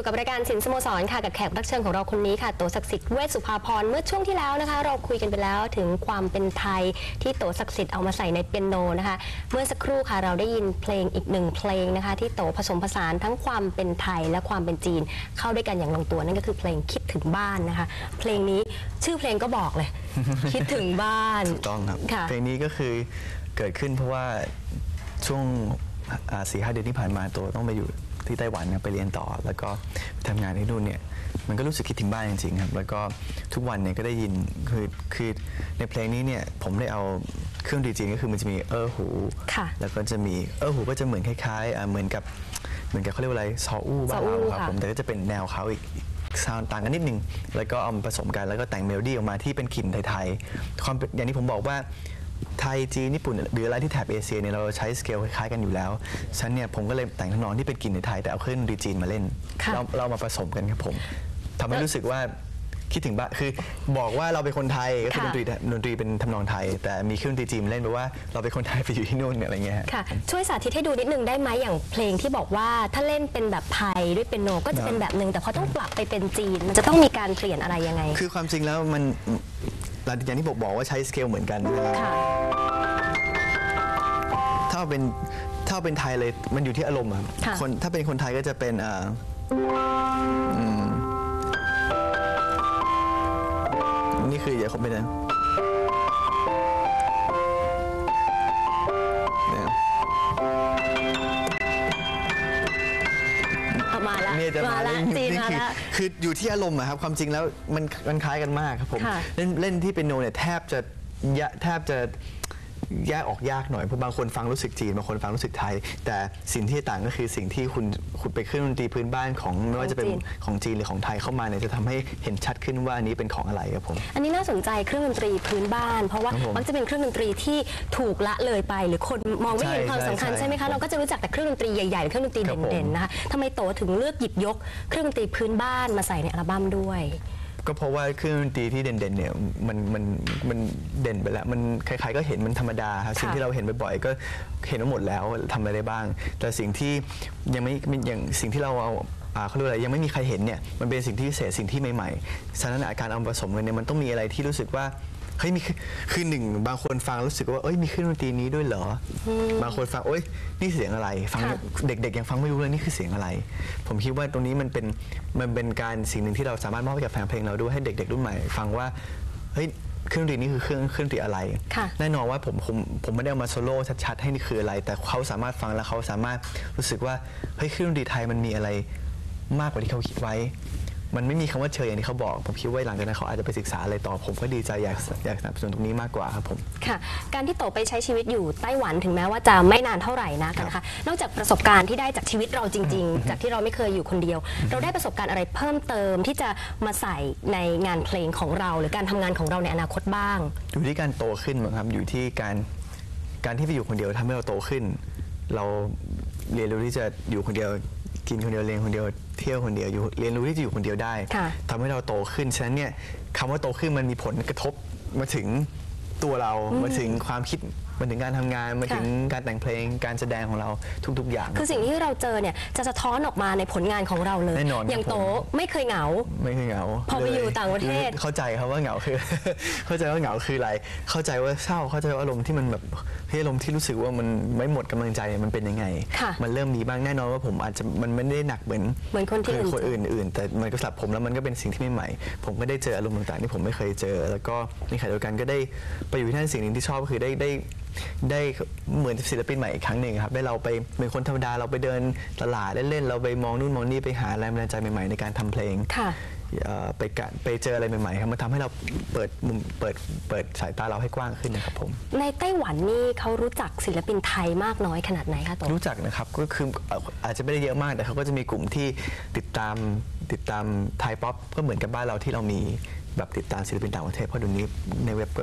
อยู่กับรายการสินสโมสรค่ะกับแขกรับเชิญของเราคนนี้ค่ะโตศักดิ์สิทธิ์เวชสุภาพรเมื่อช่วงที่แล้วนะคะ เราคุยกันไปแล้วถึงความเป็นไทยที่โตศักดิ์สิทธิ์เอามาใส่ในเปียโนนะคะ เมื่อสักครู่ค่ะเราได้ยินเพลงอีกหนึ่งเพลงนะคะ ที่โตผสมผสานทั้งความเป็นไทยและความเป็นจีน เข้าด้วยกันอย่างลงตัวนั่นก็คือเพลงคิดถึงบ้านนะคะ เพลงนี้ชื่อเพลงก็บอกเลย คิดถึงบ้านถูกต้องครับค่ะ เพลงนี้ก็คือเกิดขึ้นเพราะว่าช่วงสี่ห้าเดือนที่ผ่านมาตัวต้องไปอยู่ที่ไต้หวันนะไปเรียนต่อ แล้วก็ไปทำงานที่นู่นเนี่ยมันก็รู้สึกคิดถึงบ้านจริงๆครับแล้วก็ทุกวันเนี่ยก็ได้ยินคือคือในเพลงนี้เนี่ยผมได้เอาเครื่องดนตรีจีนก็คือมันจะมีเออหู ค่ะ แล้วก็จะมีเออหูก็จะเหมือนคล้ายๆอ่าเหมือนกับเหมือนกับเขาเรียกว่าอะไรซออู้บ้านเราซออู้ครับค่ะ ผมแต่ก็จะเป็นแนวเขาอีกซาวต่างกันนิดนึง แล้วก็เอามาผสมกันแล้วก็แต่งเมโลดี้ออกมาที่เป็นกลิ่นไทยๆความเป็นอย่างที่ผมบอกว่า ไทยจีนญี่ปุ่นหรืออะไรที่แถบเอเชียเนี่ยเราใช้สเกลคล้ายๆกันอยู่แล้วฉะนันเนี่ยผมก็เลยแต่งทำนองที่เป็นกลิ่นไทยๆแต่เอาเครื่องดนตรีจีนมาเล่น ค่ะ เราเรามาผสมกันครับผมทำให้รู้สึกว่า คิดถึงบ้านคือบอกว่าเราเป็นคนไทยก็คือดค่ะนตรีดนตรีเป็นทำนองไทย แต่มีเครื่องดนตรีจีนมาเล่นแปลว่าเราเป็นคนไทยไปอยู่ที่นู่นเนี่ยอะไรเงี้ยฮะ ค่ะ ช่วยสาธิตให้ดูนิดนึงได้ไหมอย่างเพลงที่บอกว่าถ้าเล่นเป็นแบบไทยด้วยเป็นโนก็จะเป็นแบบหนึ่งแต่พอต้องปรับไปเป็นจีน มันจะต้องมีการเปลี่ยนอะไรยังไง คือความจริงแล้วมันอย่างที่ผมบอกว่าใช้สเกลเหมือนกันนะครับค่ะ ถ้าเป็นถ้าเป็นไทยเลยมันอยู่ที่อารมณ์อะค่ะ คนถ้าเป็นคนไทยก็จะเป็นอ่าอืม คืออย่าคบเป็นนะเนี่ยเอามาแล้วเนี่ยจะมาแล้วเล่นจีนนี่มาคือแล้วคืออยู่ที่อารมณ์อะครับความจริงแล้วมันมันคล้ายกันมากครับผมค่ะ เล่นเล่นที่เป็นโนเนี่ยแทบจะยะแทบจะ แยกออกยากหน่อยเพราะบางคนฟังรู้สึกจีนบางคนฟังรู้สึกไทย แต่สิ่งที่ต่างก็คือสิ่งที่คุณคุณไปเครื่องดนตรีพื้นบ้านของไม่ว่าจะเป็นจีนของจีนหรือของไทยเข้ามาเนี่ยจะทำให้เห็นชัดขึ้นว่าอันนี้เป็นของอะไรครับผม อันนี้น่าสนใจเครื่องดนตรีพื้นบ้าน เพราะว่าครับผมมักจะเป็นเครื่องดนตรีที่ถูกละเลยไป หรือคนมองไม่เห็นใช่ความสำคัญใช่ใช่ไหมครัคะบเราก็จะรู้จักแต่เครื่องดนตรีใหญ่ๆหรือเครื่องดนตรีครับผม เด่นๆนะคะทำไมโตถึงเลือกหยิบยกเครื่องดนตรีพื้นบ้านมาใส่ในอัลบั้มด้วย ก็เพราะว่าเครื่องดนตรีที่เด่นๆเนี่ยมันมันมันเด่นไปแล้ว มันใครๆก็เห็นมันธรรมดาครับสิ่งที่เราเห็นบ่อยๆก็เห็นมาหมดแล้วทำอะไรได้บ้าง แต่สิ่งที่ยังไม่อย่างสิ่งที่เราเอาอ่าเขาเรียกว่าอะไรยังไม่มีใครเห็นเนี่ยมันเป็นสิ่งที่พิเศษสิ่งที่ใหม่ๆฉะนั้นอาการเอามาผสมกันเนี่ยมันต้องมีอะไรที่รู้สึกว่า เฮ้ยมีคือคือหนึ่งบางคนฟังรู้สึกว่าเอ้ยมีเครื่องดนตรีนี้ด้วยเหรออบางคนฟังเอ้ยนี่เสียงอะไร ฟังค่ะ เด็ก ๆ ยังฟังไม่รู้เลยนี่คือเสียงอะไร ผมคิดว่าตรงนี้มันเป็นมันเป็นการสิ่งหนึ่งที่เราสามารถมอบให้กับแฟนเพลงเราด้วยให้เด็ก ๆ รุ่นใหม่ ฟังว่าเฮ้ยเครื่องดนตรีนี่คือเครื่องเครื่องดนตรีอะไร ค่ะ แน่นอนว่าผมผมผมไม่ได้เอามาโซโล่ชัดๆให้นี่คืออะไร แต่เขาสามารถฟังแล้วเขาสามารถรู้สึกว่าเฮ้ยเครื่องดนตรีไทยมันมีอะไรมากกว่าที่เขาคิดไว้ มันไม่มีคำว่าเชยอย่างที่เขาบอก ผมคิดว่าหลังจากนั้นเขาอาจจะไปศึกษาอะไรต่อ ผมก็ดีใจอยากอยากสนับสนุนตรงนี้มากกว่าครับผม ค่ะ การที่โตไปใช้ชีวิตอยู่ไต้หวันถึงแม้ว่าจะไม่นานเท่าไหร่นักนะคะนอกจากประสบการณ์ที่ได้จากชีวิตเราจริง ๆ จากที่เราไม่เคยอยู่คนเดียว เราได้ประสบการณ์อะไรเพิ่มเติมที่จะมาใส่ในงานเพลงของเรา หรือการทำงานของเราในอนาคตบ้าง อยู่ที่การโตขึ้นมั้งครับอยู่ที่การการที่ไปอยู่คนเดียวทำให้เราโตขึ้น เราเรียนรู้ที่จะอยู่คนเดียวกินคนเดียวเรียนคนเดียว เที่ยวคนเดียวอยู่เรียนรู้ที่จะอยู่คนเดียวได้ค่ะ ทำให้เราโตขึ้นฉะนั้นเนี่ยคำว่าโตขึ้นมันมีผลกระทบมาถึงตัวเรามาถึงความคิด มาถึงการทำงานมาถึงการแต่งเพลง การแสดงของเราทุกๆอย่าง คือสิ่งที่เราเจอเนี่ยจะสะท้อนออกมาในผลงานของเราเลยแน่นอนครับอย่างโตผม ไม่เคยเหงา ไม่เคยเหงาพอไปลอยู่ต่างประเทศ เข้าใจครับว่าเหงาคือ เข้าใจว่าเหงาคืออะไร เข้าใจว่าเศร้า เข้าใจว่าอารมณ์ที่มันแบบเฮ้ยอารมณ์ที่รู้สึกว่ามันไม่หมดกำลังใจมันเป็นยังไง ค่ะ มันเริ่มมีบ้างแน่นอนว่าผมอาจจะมันไม่ได้หนักเหมือน เหมือนคนที่อื่นคนอื่นอื่นแต่มันก็สำหรับผมแล้วมันก็เป็นสิ่งที่ใหม่ๆผมก็ได้เจออารมณ์ต่างๆที่ผมไม่เคยเจอ แล้วก็ในขณะเดียวกันก็ได้ไปอยู่ที่นั่นสิ่งหนึ่งที่ชอบก็คือได้ได้ได้เหมือนศิลปินใหม่อีกครั้งหนึ่งครับได้เราไปเป็นคนธรรมดาเราไปเดินตลาดเล่นๆเราไปมองนู่นมองนี่ไปหาแรงบันดาลใจใหม่ๆในการทำเพลงค่ะเอ่อไปกะไปเจออะไรใหม่ๆครับมันทำให้เราเปิดมุมเปิดเปิดสายตาเราให้กว้างขึ้นนะครับผม ในไต้หวันนี่เขารู้จักศิลปินไทยมากน้อยขนาดไหนคะโตรู้จักนะครับก็คือเอ่ออาจจะไม่ได้เยอะมากแต่เขาก็จะมีกลุ่มที่ติดตามติดตามไทยป๊อปก็เหมือนกับบ้านเราที่เรามี แบบติดตามศิลปินต่างประเทศเพราะเดี๋ยวนี้ในเว็บก็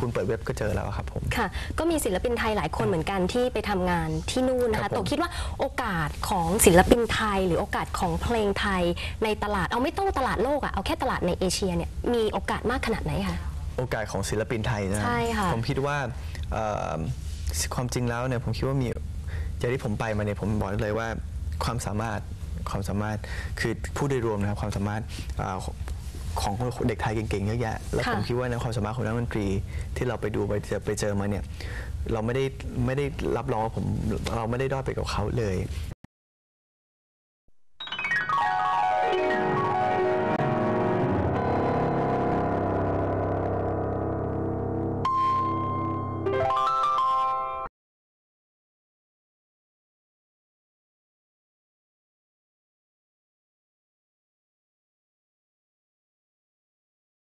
คุณเปิดเว็บก็เจอแล้วครับผม ค่ะ ก็มีศิลปินไทยหลายคนเหมือนกันที่ไปทำงานที่นู่นนะครัคะบผมโตคิดว่าโอกาสของศิลปินไทย หรือโอกาสของเพลงไทยในตลาดเอาไม่ต้องตลาดโลกอะเอาแค่ตลาดในเอเชียเนี่ยมีโอกาสมากขนาดไหนคะ โอกาสของศิลปินไทยนะใช่ค่ะ ผมคิดว่าเอ่อความจริงแล้วเนี่ยผมคิดว่ามีอย่างที่ผมไปมาเนี่ยผมบอกได้เลยว่าความสามารถความสามารถคือพูดโดยรวมนะครับความสามารถอ่า ของเด็กไทยเก่งๆเยอะแยะ แล้วค่ะผมคิดว่าในความสามารถของนักดนตรีที่เราไปดูไปเจอไปเจอมาเนี่ยเราไม่ได้ไม่ได้รับรองว่าผมเราไม่ได้ด้อยไปกับเขาเลย